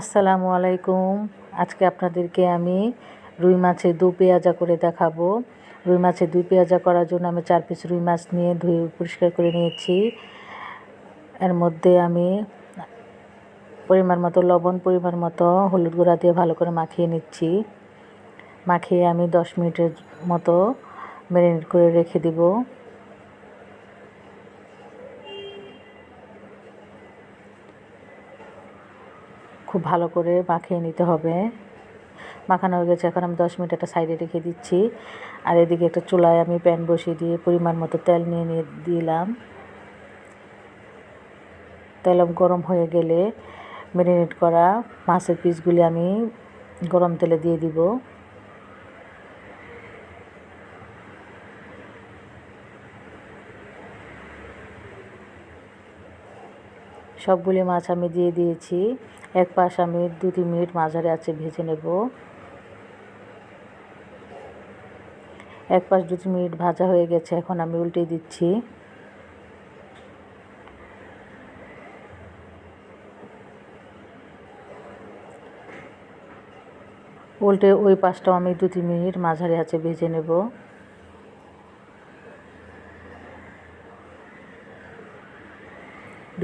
আসসালামু আলাইকুম। আজকে আপনাদেরকে আমি রুই মাছের দু পেঁয়াজা করে দেখাবো। রুই মাছের দুই পেঁয়াজা করার জন্য আমি চার পিস রুই মাছ নিয়ে ধুয়ে পরিষ্কার করে নিয়েছি। এর মধ্যে আমি পরিমাণ মতো লবণ, পরিমাণ মতো হলুদ গুঁড়া দিয়ে ভালো করে মাখিয়ে নিচ্ছি। মাখিয়ে আমি দশ মিনিটের মতো ম্যারিনেট করে রেখে দিব। খুব ভালো করে মাখিয়ে নিতে হবে। মাখানো হয়ে গেছে, এখন আমি দশ মিনিট একটা সাইডে রেখে দিচ্ছি। আর এদিকে একটা চুলায় আমি প্যান বসিয়ে দিয়ে পরিমাণ মতো তেল নিয়ে নিয়ে দিলাম। তেল গরম হয়ে গেলে ম্যারিনেট করা মাছের পিসগুলি আমি গরম তেলে দিয়ে দিব। সবগুলি মাছ আমি দিয়ে দিয়েছি। এক পাশ আমি দু তিন মিনিট মাঝারে আছে ভেজে নেব। এক পাশ দু তিন মিনিট ভাজা হয়ে গেছে, এখন আমি উল্টে দিচ্ছি। উল্টে ওই পাশটাও আমি দু তিন মিনিট মাঝারে আছে ভেজে নেব।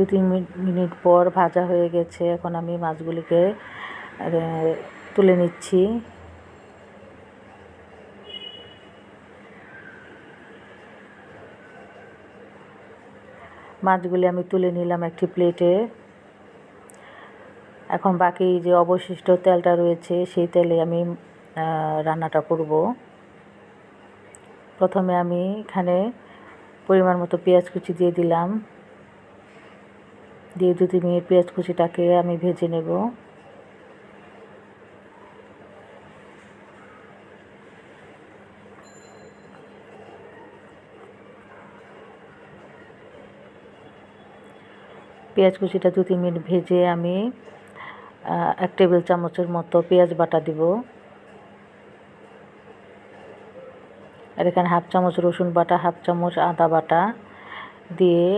দু তিন মিনিট পর ভাজা হয়ে গেছে। এখন আমি মাছগুলিকে তুলে নিচ্ছি। মাছগুলি আমি তুলে নিলাম একটি প্লেটে। এখন বাকি যে অবশিষ্ট তেলটা রয়েছে, সেই তেলে আমি রান্নাটা করব। প্রথমে আমি এখানে পরিমাণ মতো পেঁয়াজ কুচি দিয়ে দিলাম। দিয়ে দু তিন মিনিট পেঁয়াজ কুচিটাকে আমি ভেজে নেব। পেঁয়াজ কুচিটা দু তিন মিনিট ভেজে আমি এক টেবিল চামচের মতো পেঁয়াজ বাটা দিব। আর এখানে হাফ চামচ রসুন বাটা, হাফ চামচ আদা বাটা দিয়ে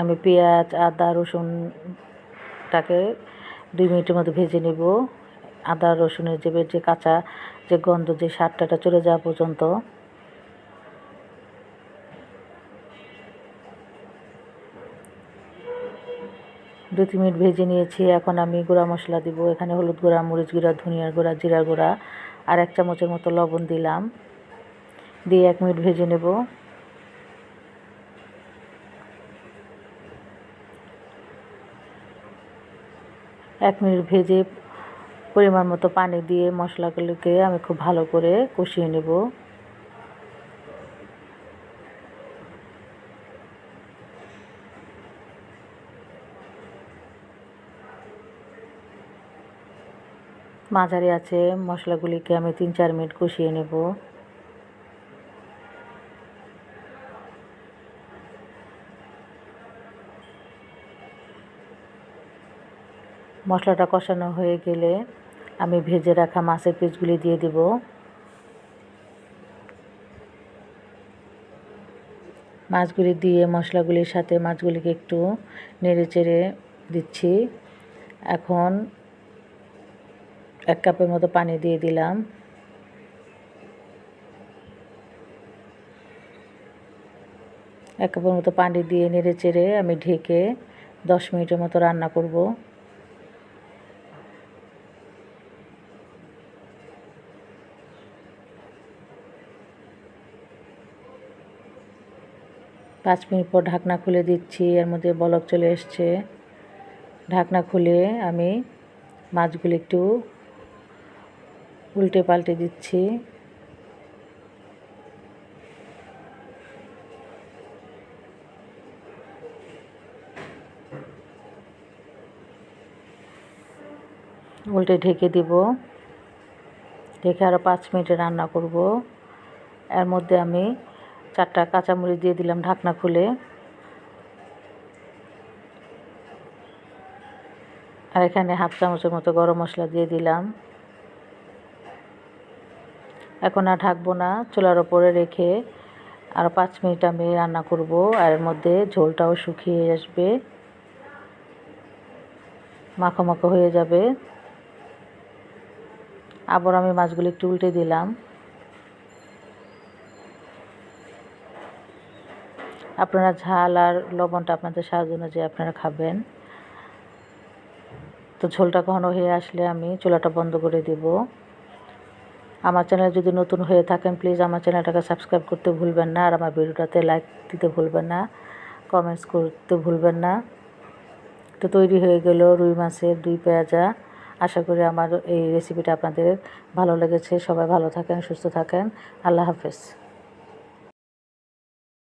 আমি পেঁয়াজ, আদা রসুনটাকে দুই মিনিটের মতো ভেজে নেব। আদা, রসুনের যে যে কাঁচা যে গন্ধ, যে সারটাটা চলে যাওয়া পর্যন্ত। দু তিন মিনিট ভেজে নিয়েছি। এখন আমি গুঁড়া মশলা দিব। এখানে হলুদ গুঁড়া, মরিচ গুঁড়া, ধনিয়ার গুঁড়া, জিরার গুঁড়া, আর এক চামচের মতো লবণ দিলাম। দিয়ে এক মিনিট ভেজে নেব। এক মিনিট ভেজে পরিমাণ মতো পানি দিয়ে মশলাগুলোকে আমি খুব ভালো করে কষিয়ে নেব। মাঝারি আছে মশলাগুলিকে আমি তিন চার মিনিট কষিয়ে নেব। মশলাটা কষানো হয়ে গেলে আমি ভেজে রাখা মাছের পিসগুলি দিয়ে দেব। মাছগুলি দিয়ে মশলাগুলির সাথে মাছগুলিকে একটু নেড়ে চেড়ে দিচ্ছি। এখন এক কাপের মতো পানি দিয়ে দিলাম। এক কাপের মতো পানি দিয়ে নেড়ে চেড়ে আমি ঢেকে দশ মিনিটের মতো রান্না করব। পাঁচ মিনিট পর ঢাকনা খুলে দিচ্ছি, এর মধ্যে বলক চলে এসছে। ঢাকনা খুলে আমি মাছগুলো একটু উল্টে পাল্টে দিচ্ছি। উল্টে ঢেকে দিব। ঢেকে আরও পাঁচ মিনিটে রান্না করব। এর মধ্যে আমি চারটা কাঁচামরিচ দিয়ে দিলাম ঢাকনা খুলে। আর এখানে হাফ চামচের মতো গরম মশলা দিয়ে দিলাম। এখন আর ঢাকবো না, চুলার ওপরে রেখে আর পাঁচ মিনিট আমি রান্না করব, আর এর মধ্যে ঝোলটাও শুকিয়ে আসবে। মাখো মাখো হয়ে যাবে। আবার আমি মাছগুলো একটু উল্টে দিলাম। আপনারা ঝাল আর লবণটা আপনাদের স্বাদ অনুযায়ী আপনারা খাবেন। তো ঝোলটা ঘন হয়ে আসলে আমি চুলাটা বন্ধ করে দেব। আমার চ্যানেল যদি নতুন হয়ে থাকেন প্লিজ আমার চ্যানেলটাকে সাবস্ক্রাইব করতে ভুলবেন না। আর আমার ভিডিওটাতে লাইক দিতে ভুলবেন না কমেন্টস করতে ভুলবেন না। তো তৈরি হয়ে গেল রুই মাছের দুই পেঁয়াজা। আশা করি আমার এই রেসিপিটা আপনাদের ভালো লেগেছে। সবাই ভালো থাকেন, সুস্থ থাকেন। আল্লাহ হাফেজ।